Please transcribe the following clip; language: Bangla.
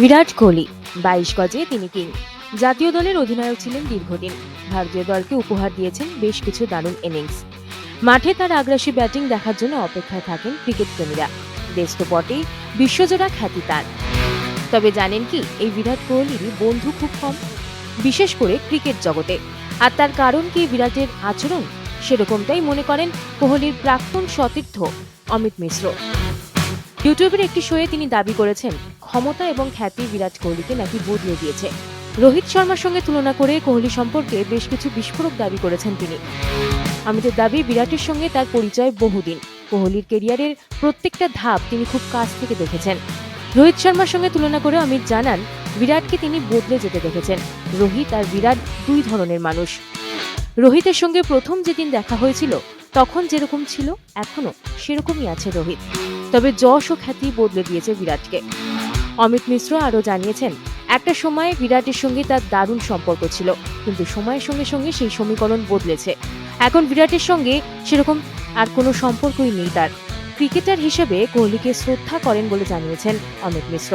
বিরাট কোহলি, বাইশ গজে তিনি কিং। জাতীয় দলের অধিনায়ক ছিলেন দীর্ঘদিন। ভারতীয় দলকে উপহার দিয়েছেন বেশ কিছু দারুণ ইনিংস। মাঠে তার আগ্রাসী ব্যাটিং দেখার জন্য অপেক্ষায় থাকেন ক্রিকেট প্রেমীরা। দেশ তো বটেই, বিশ্বজোড়া খ্যাতি তার। তবে জানেন কি, এই বিরাট কোহলির বন্ধু খুব কম, বিশেষ করে ক্রিকেট জগতে। আর তার কারণ কি বিরাটের আচরণ? সেরকমটাই মনে করেন কোহলির প্রাক্তন সতীর্থ অমিত মিশ্র। ইউটিউবের একটি শোয়ে তিনি দাবি করেছেন, ক্ষমতা এবং খ্যাতি বিরাট কোহলিকে নাকি বদলে দিয়েছে। রোহিত শর্মার সঙ্গে তুলনা করে কোহলি সম্পর্কে বেশ কিছু বিস্ফোরক দাবি করেছেন তিনি। অমিতের দাবি, বিরাটের সঙ্গে তার পরিচয় বহুদিন। কোহলির কেরিয়ারের প্রত্যেকটা ধাপ তিনি খুব কাছ থেকে দেখেছেন। রোহিত শর্মার সঙ্গে তুলনা করে অমিত জানান, বিরাটকে তিনি বদলে যেতে দেখেছেন। রোহিত আর বিরাট দুই ধরনের মানুষ। রোহিতের সঙ্গে প্রথম যেদিন দেখা হয়েছিল তখন যেরকম ছিল এখনও সেরকমই আছে রোহিত। তবে যশ ও খ্যাতি বদলে দিয়েছে বিরাটকে। অমিত মিশ্র আরও জানিয়েছেন, একটা সময়ে বিরাটের সঙ্গে তার দারুণ সম্পর্ক ছিল, কিন্তু সময়ের সঙ্গে সঙ্গে সেই সমীকরণ বদলেছে। এখন বিরাটের সঙ্গে সেরকম আর কোনো সম্পর্কই নেই তার। ক্রিকেটার হিসেবে কোহলিকে শ্রদ্ধা করেন বলে জানিয়েছেন অমিত মিশ্র।